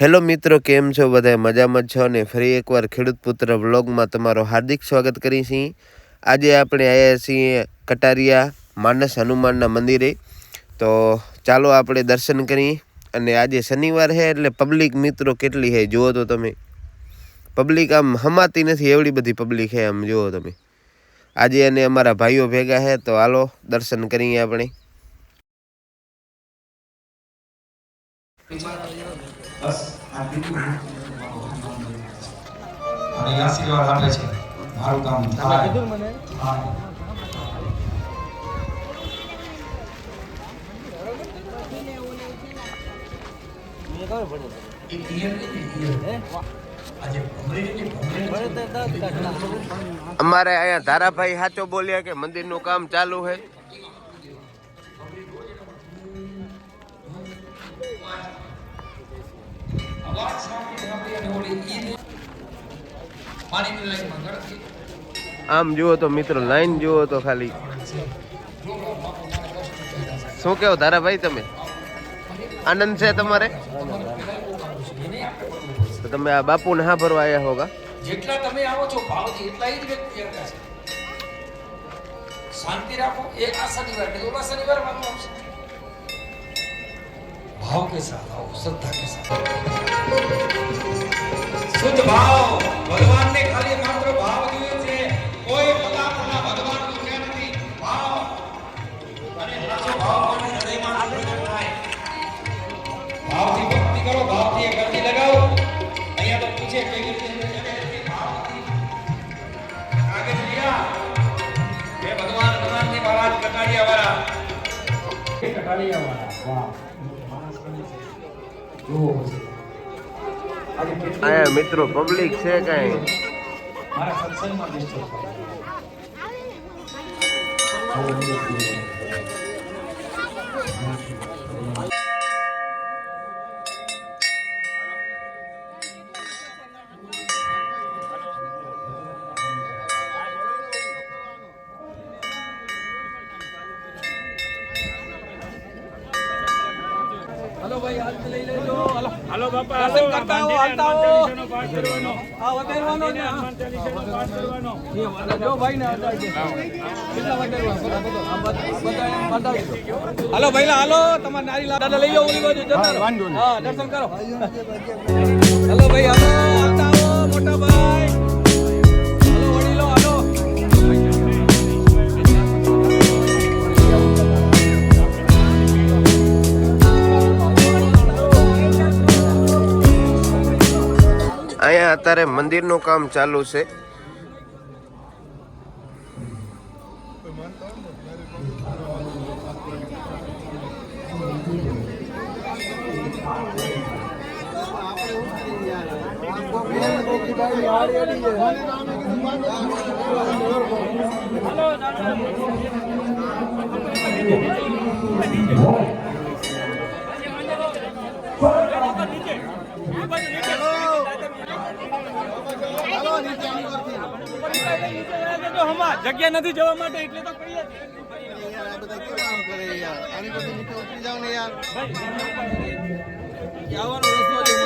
Hello મિત્રો, કેમ છો? બધા મજામાં છો? ને ફરી એકવાર ખેડૂત પુત્ર વ્લોગમાં તમારો હાર્દિક સ્વાગત કરી છીએ આજે આપણે આવ્યા છીએ કટારિયા માનસ હનુમાનના મંદિરે. તો ચાલો આપણે દર્શન કરીએ. અને આજે શનિવાર છે એટલે પબ્લિક મિત્રો કેટલી છે, જુઓ તો તમે. પબ્લિક આમ હમાતી નથી, એવડી બધી પબ્લિક છે આમ, જુઓ તમે. આજે અને અમારા ભાઈઓ ભેગા છે, તો હાલો દર્શન કરીએ આપણે. અને આશીર્વાદ આપે છે. મારું કામ થાય. અમારે અહીંયા ધારાભાઈ સાચો બોલ્યા કે મંદિરનું કામ ચાલુ છે. આમ જુઓ તો મિત્રો લાઈન જુઓ તો ખાલી. શું કેવો ધારાભાઈ તમે? આનંદ છે તમારે? તો તમે આ બાપુને હા ભરવા આવ્યા હોગા? જેટલા તમે આવો છો, ભાવથી એટલા જ વ્યક્તિ છે. શાંતિ રાખો, એ આ શનિવાર ઓલા શનિવાર વાંધો આવશે ભાવ साथ। સાથ આવો શ્રદ્ધા કે સાથ શુદ્ધ ભાવ ભગવાનને ખાલી માત્ર ભાવ જોઈએ છે કોઈ પદાર્થના ભગવાનનું છે નથી ભાવ અને સાચો ભાવ કોની હૃદયમાં પ્રગટ થાય ભાવથી ભક્તિ કરો ભાવથી એક અરજી લગાવો અહીંયા તો પૂછે કેવી રીતે આગળ લીયા હે ભગવાન ભગવાનની મહારાજ કટાડિયા વાળા કટાડિયા વાળા વાહ જુઓ પછી. આજે અહીંયા મિત્રો પબ્લિક છે કઈ. મારા સત્સંગમાં ડિસ્ટર્બ હાલો બાપા હાલો. કરતા આવો, હાલતા આવો. પાઠ કરવાનો. આ વધારવાનો ને હનુમાન ચાલીસાનો પાઠ કરવાનો. જો ભાઈ ને કેટલા દો. હાલો ભાઈલા હાલો. તમારે નારી લા- દાદા લઈ જાઓ ઓલી બાજુ જતા હા દર્શન કરો. હાલો ભાઈ હાલો આવતા આવો મોટા ભાઈ. અત્યારે મંદિરનું કામ ચાલુ છે. જગ્યા નથી જવા માટે એટલે તો કહીએ આવવાનો રસ્તો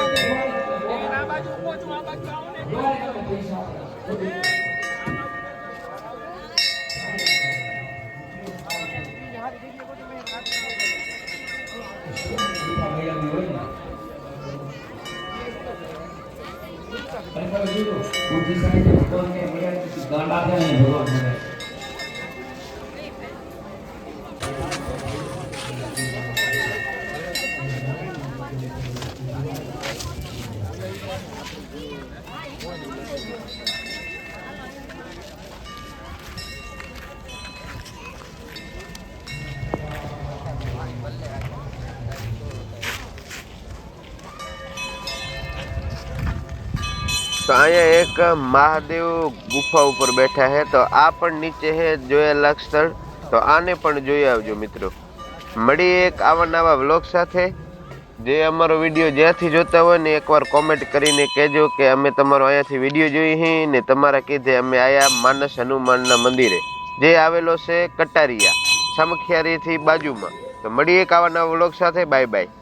જ એમાં. તો અહીંયા એક મહાદેવ ગુફા ઉપર બેઠા છે. તો આ પણ નીચે છે જોયેલા સ્થળ. તો આને પણ જોઈ આવજો મિત્રો. મળીએ એક આવા નવા વ્લોગ સાથે. જે અમારો વીડિયો જ્યાંથી જોતા હોય ને એકવાર કોમેન્ટ કરીને કહેજો કે અમે તમારો અહીંયાથી વીડિયો જોઈ હી ને તમારા કીધે અમે આયા માનસ હનુમાનના મંદિરે. જે આવેલો છે કટારિયા, સામખિયારીથી બાજુમાં. તો મળી એક આવા નવા વ્લોગ સાથે. Bye bye.